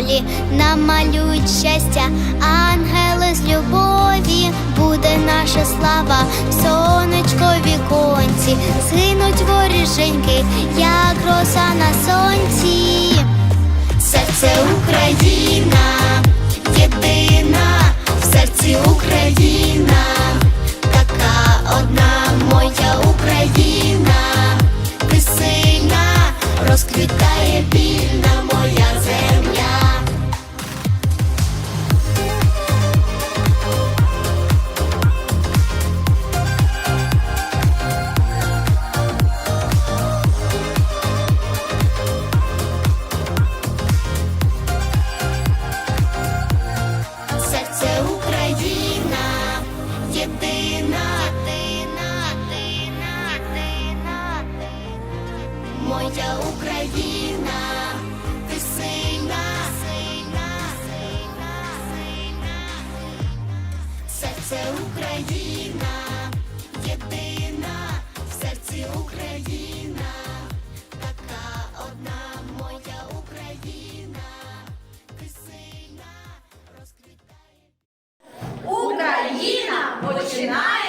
в полі, намалюють щастя, ангели з любові, буде наша слава, сонечко віконці, згинуть воріженьки, як роса на сонці. Серце моя Україна, ти сильна, сильна, сильна, сильна. Серце Україна, єдина, в серці Україна, така одна моя Україна, ти сильна, розквітає. Україна починається з